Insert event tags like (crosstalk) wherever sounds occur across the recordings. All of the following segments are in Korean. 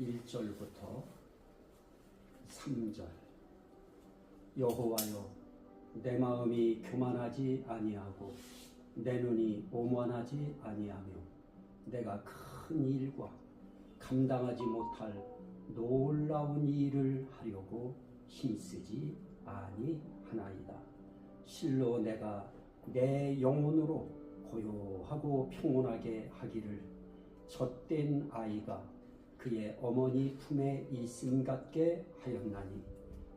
1절부터 3절 여호와여 내 마음이 교만하지 아니하고 내 눈이 오만하지 아니하며 내가 큰 일과 감당하지 못할 놀라운 일을 하려고 힘쓰지 아니하나이다. 실로 내가 내 영혼으로 고요하고 평온하게 하기를 젖된 아이가 그의 어머니 품에 있음 같게 하였나니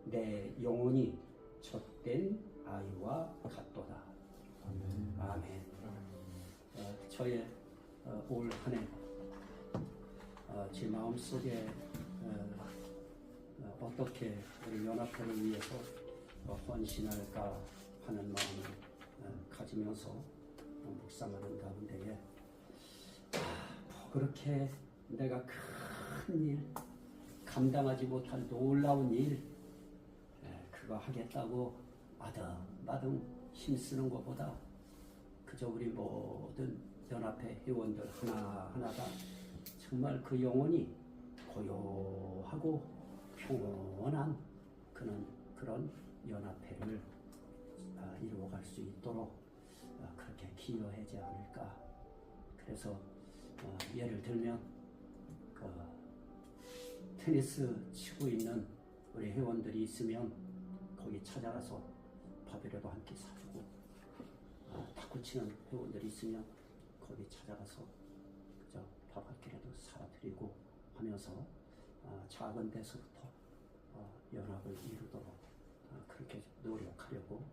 내 영혼이 젖된 아이와 같도다. 아멘. 아멘. 어, 저의 어, 올 한해 어, 제 마음 속에 어, 떻게 우리 연합회를 위해서 어, 헌신할까 하는 마음을 어, 가지면서 어, 묵상하는 가운데에 아, 뭐 그렇게 내가 큰 일, 감당하지 못할 놀라운 일, 에, 그거 하겠다고 아등바등 힘쓰는 것보다 그저 우리 모든 연합회 회원들 하나하나가 정말 그 영혼이 고요하고 평온한 그런 그런 연합회를 아, 이루어갈 수 있도록 아, 그렇게 기여하지 않을까. 그래서 어, 예를 들면 그 테니스 치고 있는 우리 회원들이 있으면 거기 찾아가서 밥이라도 한 끼 사주고 아, 탁구 치는 회원들이 있으면 거기 찾아가서 그저 밥 한 끼라도 사드리고 하면서 아, 작은 데서부터 어, 연합을 이루도록 아, 그렇게 노력하려고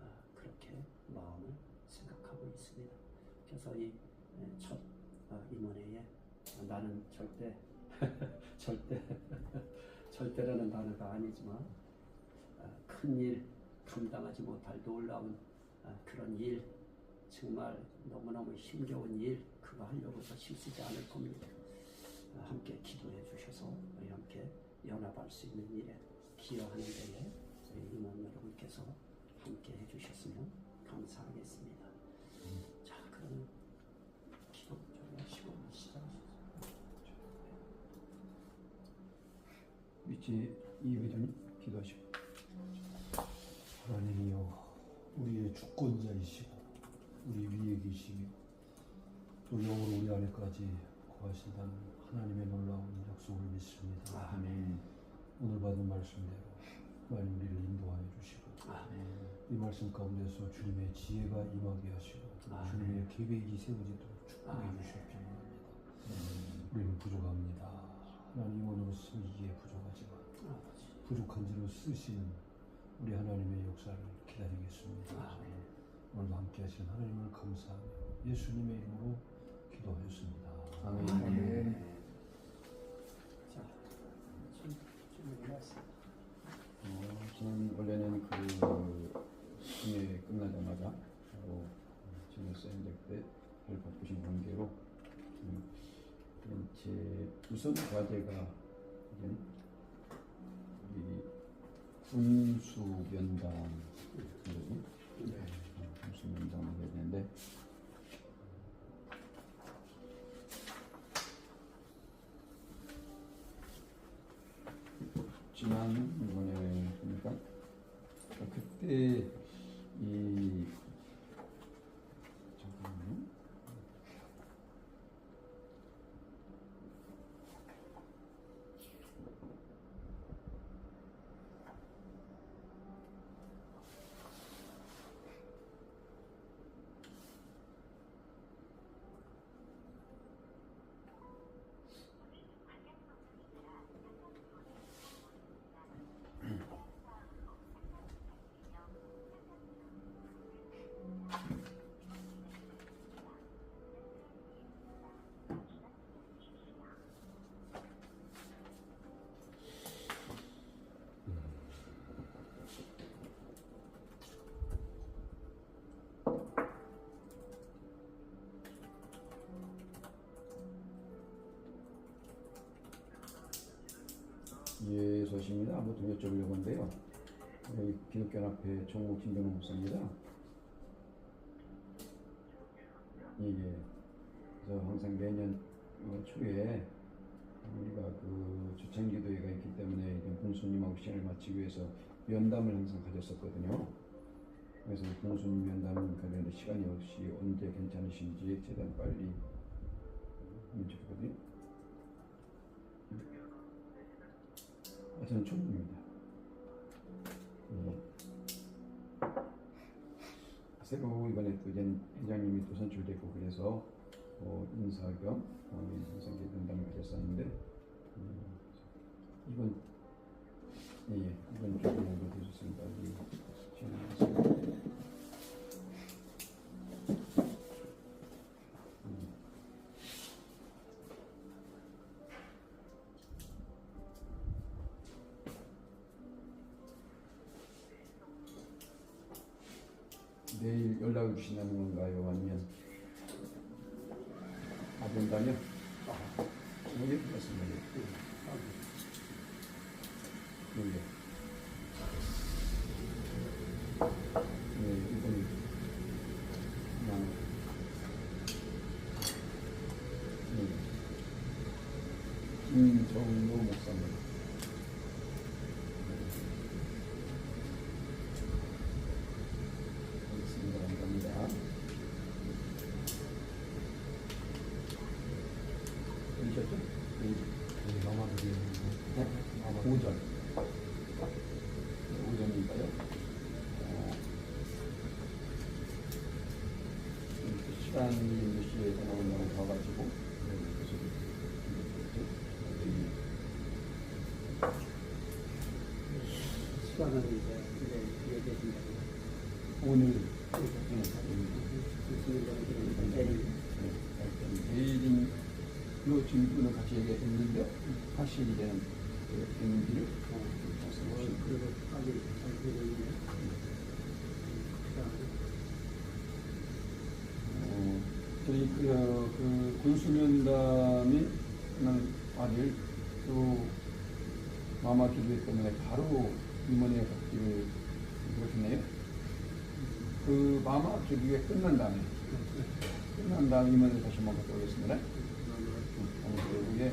아, 그렇게 마음을 생각하고 있습니다. 그래서 이첫 임원회에 나는 절대 (laughs) 절대 (laughs) 절대라는 단어가 아니지만 큰 일 감당하지 못할 놀라운 아, 그런 일 정말 너무너무 힘겨운 일 그거 하려고 더 힘쓰지 않을 겁니다. 아, 함께 기도해 주셔서 우리 함께 연합할 수 있는 일에 기여하는 데에 우리 임원 여러분께서 함께 해주셨으면 감사하겠습니다. 자, 그럼 기도 좀 하시고 시작하시죠. 위치 이해좀 기도하시고 하나님이여 우리의 주권자이시고 우리 위에 계시며 또 영으로 우리 안에까지 거하신다는 하나님의 놀라운 약속을 믿습니다. 아멘. 오늘 받은 말씀대로 하나님 우리를 인도하여 주시고 아멘. 이 말씀 가운데서 주님의 지혜가 임하게 하시고 아멘. 주님의 계획이 세워지도록 축복해 아멘. 주시옵소서 우리는 부족합니다. 하나님 오늘로서 이기에 부족하지만 아버지. 부족한지로 쓰시는 우리 하나님의 역사를 기다리겠습니다. 아멘. 오늘도 함께 하시는 하나님을 감사하며 예수님의 이름으로 기도하였습니다. 아멘. 아멘. 자, 좀, 좀 일어났습니다. 어, 저는 원래는 그 수매 끝나자마자 바로 지금 사인될 때별 바쁘신 관계로 음, 그럼 제 우선 과제가 훈수면담 네. 훈수면담을 해야 되는데 지난 이번에 보니까 그때 이 예, 소식입니다. 한번 좀 여쭤보려고 하는데요. 우리 기독교연합회 정국 김병호 목사입니다. 예, 예. 그래서 항상 매년 어, 초에 우리가 그 주창기도회가 있기 때문에 공수님하고 시간을 마치기 위해서 면담을 항상 가졌었거든요. 그래서 공수님 면담을 가는데 시간이 없이 언제 괜찮으신지 최대한 빨리 하면 좋거든요. 아, 저는 총무입니다. 예. 새로 이번에 또 이제 회장님이 또 선출됐고 그래서 어, 인사 겸 어, 이제 면담을 가졌었는데 음, 이번 예, 예, 이번 주 정도 되셨습니다. 연락을 주신다는 건가요? 아니면 아 된다면 여기 맞습니다. 여기. 네, 이번 만 네. 김정로 목사님. 알겠습니다. 감사합니다. 들으셨죠? 네. 이 마마들이 네? 오전. 오전이니까요. 어, 그 시간이 몇 시에 전화온다고 봐가지고, 네, 그래서 시간은 이제 이제 얘기해 준다고. 오늘 내일 네, 내일로 지금 이분은 같이 얘기했는데 되는 그 되는지를 그리고 빨리 잘 되겠네. 어, 저희 그, 어, 그 군수면담이 하는 아들 또 마마 기도회 때문에 바로 임원회 갖기를 그러셨네요. 그 마마 기도회 끝난 다음에 끝난 다음에 임원회 다시 한번 갔다 오겠습니다. 후에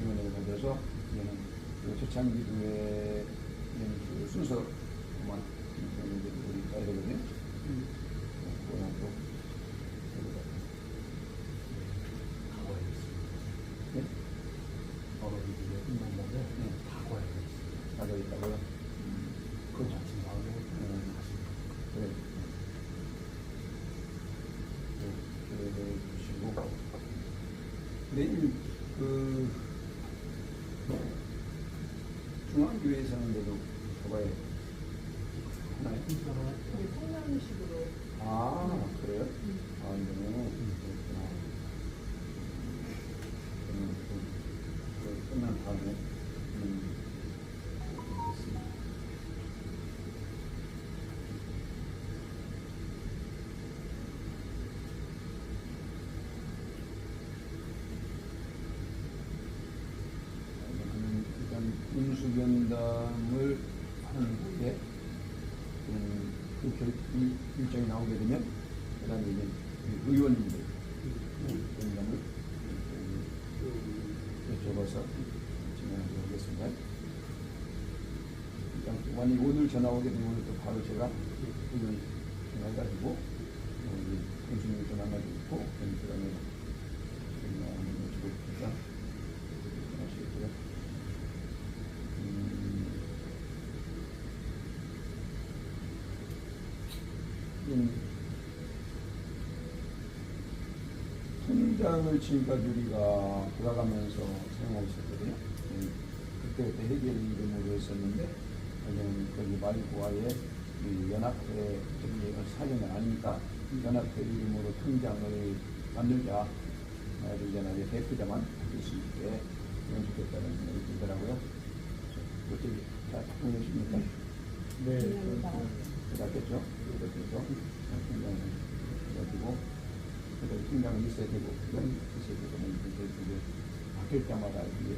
임원회를 가져서 이제는 그 초창기도회 그 순서만 가야 되거든요. 그거는 또 과거에 있습니다. 네? 과거에 이제 끝난 다음에 네. 과거에 있습니다. 가져 있다고요. 그 같이 나오고 음. 그래. 네, 기대해 주시고 내일 그 중앙교회에서는데도 가봐야 하나요? 우리 성남식으로 아 그래요? 아 이거는 그렇구나. 저는 그, 그 끝난 다음에 음. 음, 군수면담을 하는 후에 음, 그 결, 이 일정이 나오게 되면 그다음에 이제 이 의원님들 면담을 여쭤봐서 진행하도록 하겠습니다. 만약 오늘 전화 오게 되면 또 바로 제가 오늘 전화해가지고 어, 우리 그다음에 거 주고 있으니까 전화하시겠고요. 음, 음, 통장을 지금까지 우리가 돌아가면서 사용하고 있었거든요. 음, 그때부터 해결 이름으로 했었는데, 거기 말고와의 이 연합회, 사정은 아니니까 연합회 이름으로 통장을 만들자. 나중에 대표자만 바뀔 수 있게 그런 좋겠다는 생각이 들더라고요. 어떻게 다 동의하십니까? 네. 그렇겠죠. 그래서 통장을 가지고 그래서 통장은 있어야 되고 그건 있어야 되고 이제 바뀔 때마다 이게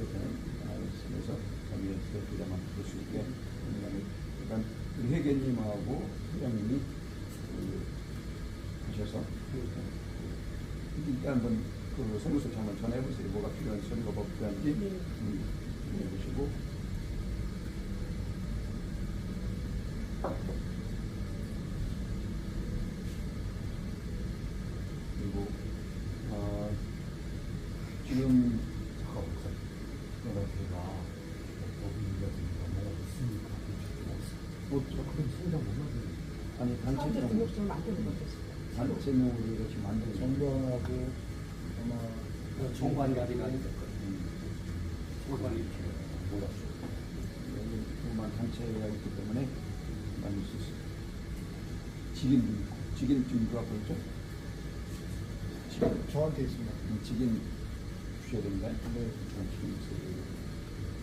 그래서 거기에 대표자만 바뀔 수 있게 일단 우리 회계님하고 회장님이 그 하셔서 일단 한번 그 성교수 한번 전해보세요. 뭐가 필요한지, 서류가 뭐가 필요한지 음, 전해보시고. 그리고 어, 지금. 내가 제가 법인이라든가 뭐가 있으니까 그렇게 없어. 없죠. 그럼 성장 못 만드는 아니 사업자 단체명 등록증을 만드는 것도 있어요. 단체 명으로 이렇게 만드는 거. 정부하고 아마 그 총관가리가 될 거예요. 음. 총관이 필요해요. 몰랐어. 여기 그만 단체가 있기 때문에 만들 수 있어요. 직인, 직인 지금 누가 보였죠? 직인, 저한테 있습니다. 음, 직인 주셔야 됩니다. 네. 직인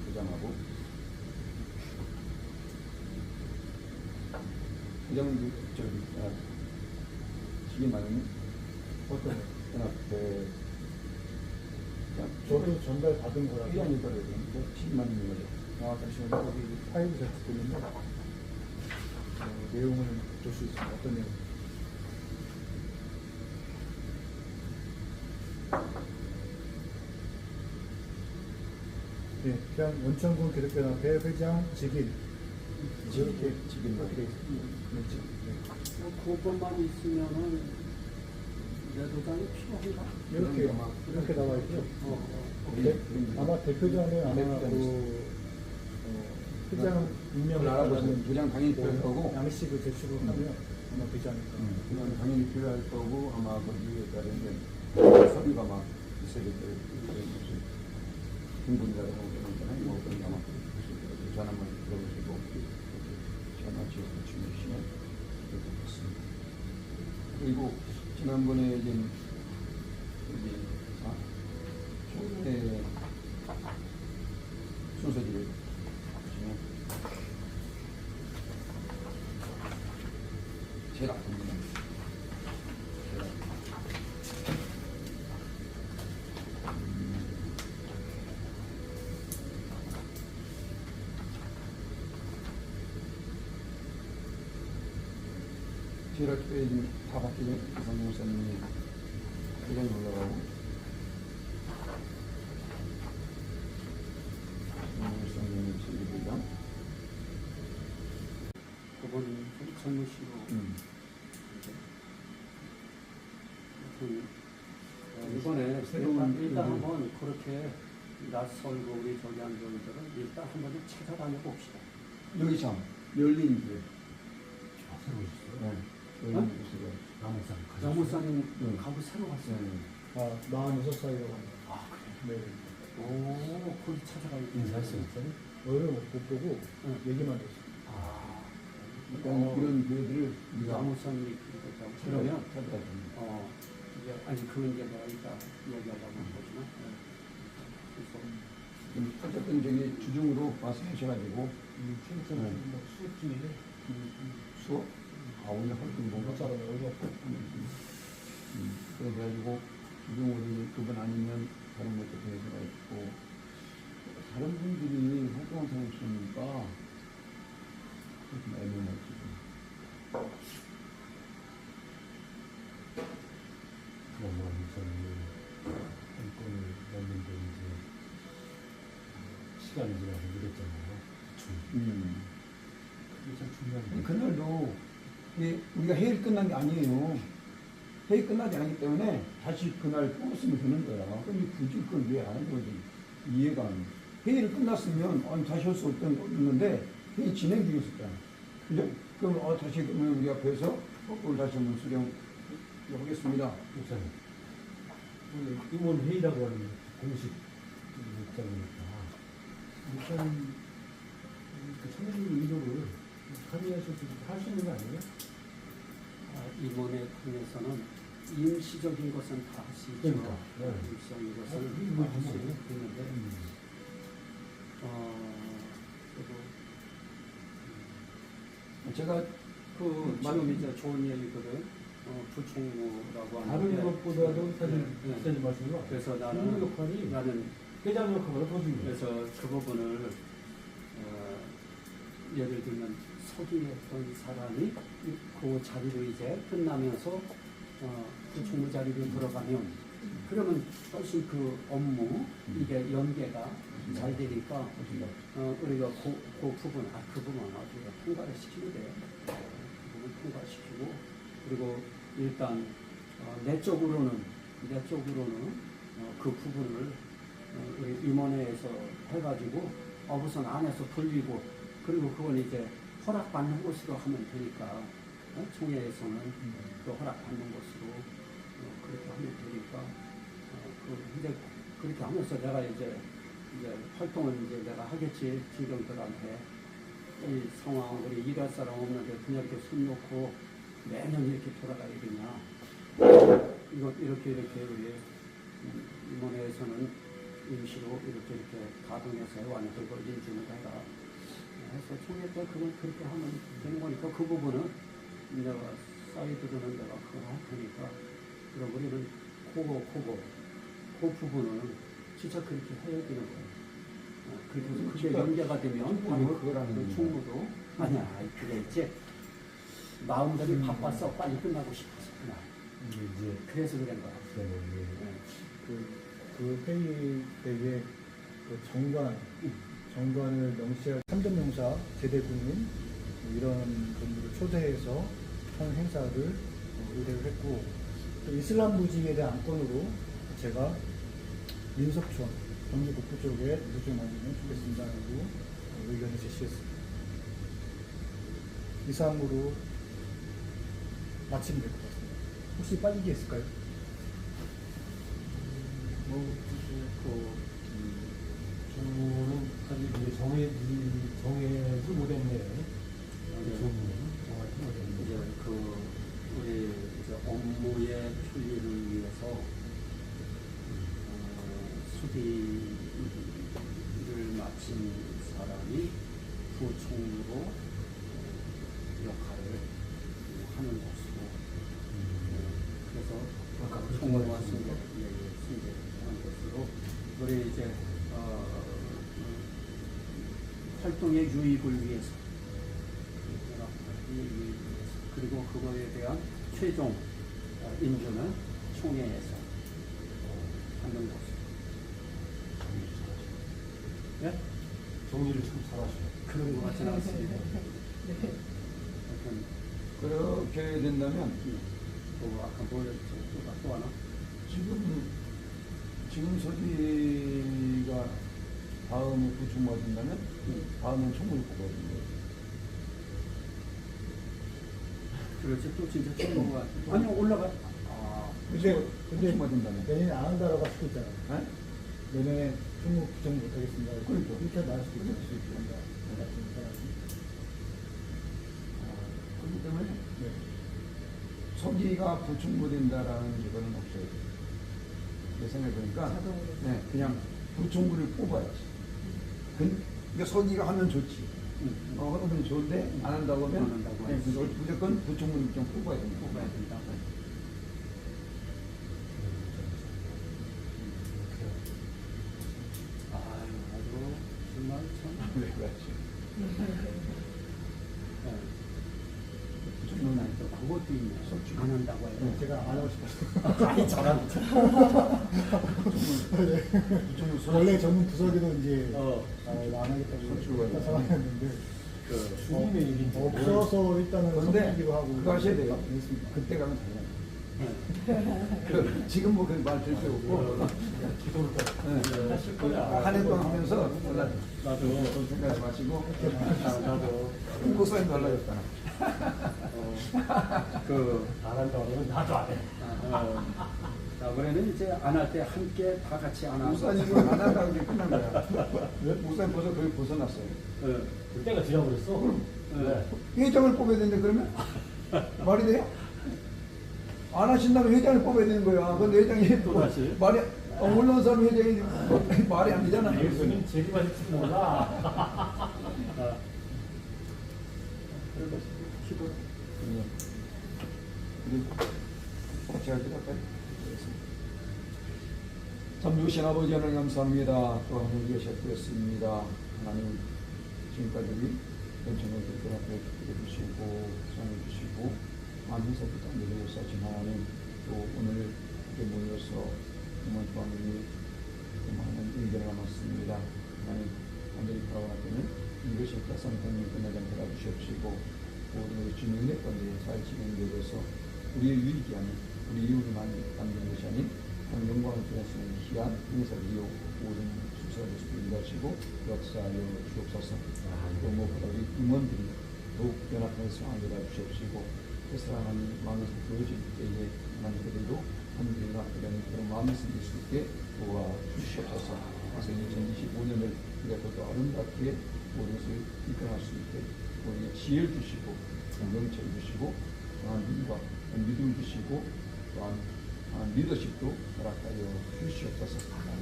도장하고. 도장은 저기, 아, 직인 말하는 어떤 연합회, 저도 전달 받은 거라서. 필요한 그런데 10만 원인 거죠. 아 잠시만요. 거기 파일이 제가 갖고 있는데 어, 내용을 볼 수 있습니다. 어떤 내용? 네, 그냥 원천군 기독교연합회 회장 직인 이렇게 직인 이렇게. 네, 직인. 네. 뭐 그것만 있으면은 내 도장이 필요한가? 이렇게 이렇게 나와 있죠. 어, 어. 대, 아마 대표자는 아마 대표자는 그 어, 회장 임명을. 받는 도장 당연히 필요할 거고. 양식을 제출을 하면 아마 되지 않을까. 이건 당연히 필요할 거고 아마 거기에 따른 서류가 막 있어야 될 거예요. 등본이라고 그러잖아요. 뭐 그런 거 아마 전화만 들어보시고 전화 지어서 주시면 같습니다. 그리고 지난번에 이제 여기 아, 초대 순서지를 보시면 제일 아픕니다. 제일 아픕니다. 지금 다 바뀌죠. 이상 목사님이 회장이 올라가고 이상 목사님이 제일회장 그분 좀 젊으시고 음. 그, 어, 이번에 새로운 일단, 일단 그- 한번 그렇게 낯설고 우리 저기 한 분들은 일단 한번 좀 찾아다녀 봅시다. 여기 참 열린 교회 아, 새로 있어요. 네. 어? 정 목사님 네. 가고 새로 갔어요. 네. 아, 46살이라고 합니다. 아 그래. 네. 오 거기 찾아가야 돼. 인사했어요, 목사님? 얼굴 못 보고 응. 얘기만 했어요. 아 그러니까 이런 교회들을 정 우리가 목사님이 그랬다고 그러면 찾아야 됩니다. 어 이제 아니 그건 이제 내가 이따 얘기하려고 한 거지만 네. 그래서 좀 어쨌든 저기 주중으로 말씀하셔가지고 음, 네. 뭐 수업 중인데 수업 아 오늘 할건 뭔가 못 살아요. 얼굴 아파. 음, 그래가지고 주중으로 그분 아니면 다른 것도 대회가 있고 다른 분들이 활동한 사람이 있으니까 좀 애매하지 그러면 목사님이 한 건을 냈는데 이제 시간이 지나서 늦었잖아요. 중. 음. 그게 참 중요한 게 그날도 우리가 회의 끝난 게 아니에요. 회의 끝나지 않기 때문에 다시 그날 뽑았으면 되는 거야. 그럼 굳이 그걸 왜 안 하는 거지? 이해가 안 돼. 회의를 끝났으면 아니, 다시 할 수 없는데 회의 진행 중에 있었잖아. 그죠? 그럼 어, 다시 그러면 우리 앞에서 거꾸로 다시 한번 수령 해보겠습니다. 목사님. 오늘 임원 회의라고 하는 공식 목장이니까 목사님 그 참여하셔서 할수 있는 거 아니에요? 아, 이번에 통해서는 임시적인 것은 다 할 수 있죠. 그러니까, 네. 임시적인 아, 것은 그게 다뭐할수 정말요? 있는데 음. 어, 그래도 제가 그 지금 이제 좋은 얘기거든. 어, 부총무라고 하는 다른 게 것보다도 사실 네, 네. 말씀과 그래서 나는 역할이 나는 회장 역할보다 더 중요해요. 그래서 그 부분을 어, 예를 들면 서기했던 사람이 그 자리로 이제 끝나면서 어, 그 총무 자리로 들어가면 그러면 훨씬 그 업무 이게 연계가 잘 되니까 어, 우리가 그, 그 부분, 아, 그 부분 아주 통과를 시키면 돼요. 그 부분 통과시키고, 그리고 일단, 어, 내 쪽으로는, 내 쪽으로는, 어, 그 부분을, 어, 우리 임원회에서 해가지고, 어, 우선 안에서 돌리고, 그리고 그건 이제 허락받는 곳으로 하면 되니까, 어, 총회에서는 그 허락받는 곳으로, 어, 그렇게 하면 되니까, 어, 그, 이제 그렇게 하면서 내가 이제 이제 활동을 이제 내가 하겠지 지경들한테. 이 상황 우리 일할 사람 없는데 그냥 이렇게 손 놓고 매년 이렇게 돌아가야 되냐. 이거 이렇게 이렇게 우리 음, 임원회에서는 임시로 이렇게 이렇게 가동해서 해왔는데 그걸 인증을 해라 해서 총회 때 그건 그렇게 하면 되는 거니까 그 부분은 내가 사이드로는 내가 그걸 할 테니까 그럼 우리는 그거 그거 그 부분은 진짜 그렇게 해야 되는 거예요. 어, 그래서 그게 진짜 연계가 되면 바로 그거라는. 충무도 아니야 그게 이제 마음들이 바빠서 빨리 끝나고 싶어서 그냥 이게 이제 그래서 그런 거야. 그다음에 이제 네. 그, 그 회의 때에 그 정관, 정관을 명시할 삼전명사 제대 군인 뭐 이런 분들을 초대해서 한 행사를 어, 의뢰를 했고 또 이슬람 무직에 대한 안건으로 제가 민속촌 경기 북부 쪽에 무좀 만들면 좋겠습니다라고 어, 의견을 제시했습니다. 이상으로 마치면 될 것 같습니다. 혹시 빠지기 있을까요? 뭐, 그, 주는 아직 이제 정해, 이 정해지 못했네요. 주는 정하지 못했네요. 이제 그 우리 이제 업무의 편리를 위해서 어, 수비를 마친 사람이 부총무로 어, 역할을 하는 것으로 어, 그래서 아까 그렇게 총무와 말씀드렸죠. 승계 예, 예, 승계하는 것으로 우리 이제 어, 어, 활동의 유입을 위해서 그리고 그거에 대한 최종 어, 인준은 총회에서 하는 것으로 예? 정리를 참 잘하시네. 그런 것 같지는 않습니다. 하여튼 그렇게 된다면 또 아까 뭐였죠? 또, 또 하나? 지금 지금 서기가 다음에 부총무가 된다면 다음엔 뽑아야 돼요. 그렇지 또 진짜 총무가 아니요 올라가 아 근데, 근데 된다면. 내년에 안 한다라고 할 수도 있잖아요. 네? 내년에 충무 규정 못하겠습니다. 그러니까. 이렇게 말할 수도 있을 수 있습니다. 그렇기 때문에 네. 서기가 부총무 된다라는 이거는 없어요. 내 생각해 보니까. 네, 그냥 부총무를 뽑아야지. 근- 그러니까 서기가 하면 좋지. 음, 어, 하면 좋은데 안 한다고 하면 안 한다고 네, 하지. 무조건- 무조건 부총무를 좀 뽑아야 됩니다. 뽑아야 된다. 아유 아주 정말 참 네, 그렇지. (laughs) 네. 부총무는 또 그것도 있네 솔직히. 안 한다고 해요 네, 제가 안 하고 싶어서. (laughs) 아니 서 (laughs) 원래 저는 부서기도 이제 어. 아, 이거 안 하겠다고 솔직히 했던 상황이었는데 그 주님의 일인데. 없어서 일단은 그런데 섞이기도 하고 그거 하셔야 돼요. 그때 가면 달라요. 네. 그, 지금 뭐말들 필요 없고 기도를 또 하실 거야. 한해 동안 하면서 달라져. 나도 그런 생각하지 마시고 아, 나도 달라졌잖아. 어, 그 안 한다고 하면 나도 안 해. 어, 자, 그러면 이제 안 할 때 함께 다 같이 안 하고 목사님은 안 한다고 이제 끝난 거야. 목사님 벌써 거기 벗어났어요. 어, 그때가 지나버렸어. 네. 회장을 뽑아야 되는데 그러면 말이 돼요? 안 하신다면 회장을 뽑아야 되는 거야. 근데 회장이 또 다시? 말이 어, 올라온 사람 회장이 말이 안 되잖아. 예수님 제기만 할지 몰라. 아. (laughs) 그리고 같이 할 때까지 참 유신 아버지 하나님 감사합니다. 또 하늘 위에 셨습니다 하나님 지금까지 우리 연천원들 앞에 주시고 성을 주시고 많은 세부터 내려오셨지만 하나님 또 오늘 함께 모여서 정말 주님이 많은 의견을 남았습니다. 하나님 완전히 돌아갈 때는 이것이 가성통이 끝나지 않게 해주시옵시고 모든 주님의 건데 잘 진행되어서 우리의 유익이 아닌 우리 이웃을 만드는 것이 아닌 하나님 영광을 드렸으는 희한 행사를 이용 모든 순서를 인도하시고 역사하여 주옵소서. 또 무엇보다 우리 임원들이 더욱 연합한 상황을 주시옵시고 그래서 하나님 마음에서 보여질 때에 하나님 그대로 하나님의 연합되는 그런 마음이 생길 수 있게 도와주시옵소서. 그래서 2025년을 우리가 더 아름답게 모든 것을 이끌어갈 수 있게 우리에게 지혜를 주시고 명체를 주시고 강한 힘과 믿음을 주시고 또한 강한 리더십도 허락하여 주시옵소서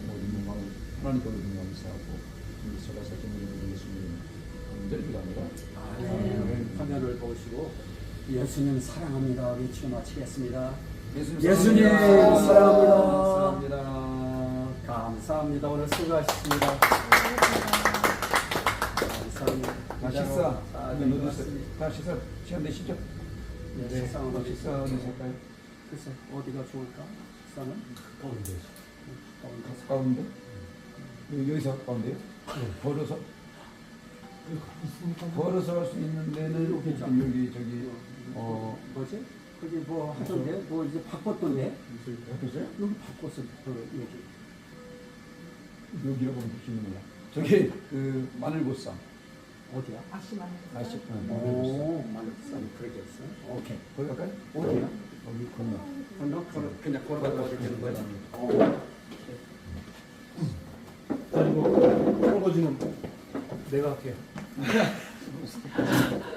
모든 영광을 하나님께 올리며 감사하고 우리 설라사 전문을 예수님 감사를 기도합니다 아멘. 화면을 보시고 예수님 사랑합니다. 외치고 마치겠습니다. 예수님 예수님 사랑합니다. 사랑합니다. 사랑합니다. 감사합니다. 오늘 수고하셨습니다. 감사합니다. 다 식사 아. 다 식사 시간 되시죠? 네, 식사는 다 어디 식사 있어요? 어디 할까요? 글쎄 어디가 좋을까? 식사는 데서. 가운데? 여기- 여기서 가운데요? 걸어서 걸어서 할 수 있는 데는 여기 있죠. 여기 저기 어 뭐지? 거기 뭐 하던데 뭐 이제 바꿨던데 어떠세요? 여기 바꿨어 그 여기 여기라고 하면 좋겠네요. 저기 그 마늘보쌈 어디야? 아시만 마늘보쌈 오 만났어 그러게 있어. 오케이 갈까요? 어디야? 여기 건너. 너 걸어 그냥 걸어가고 어디 되는 거야? 그리고 설거지는 내가 할게요. (laughs)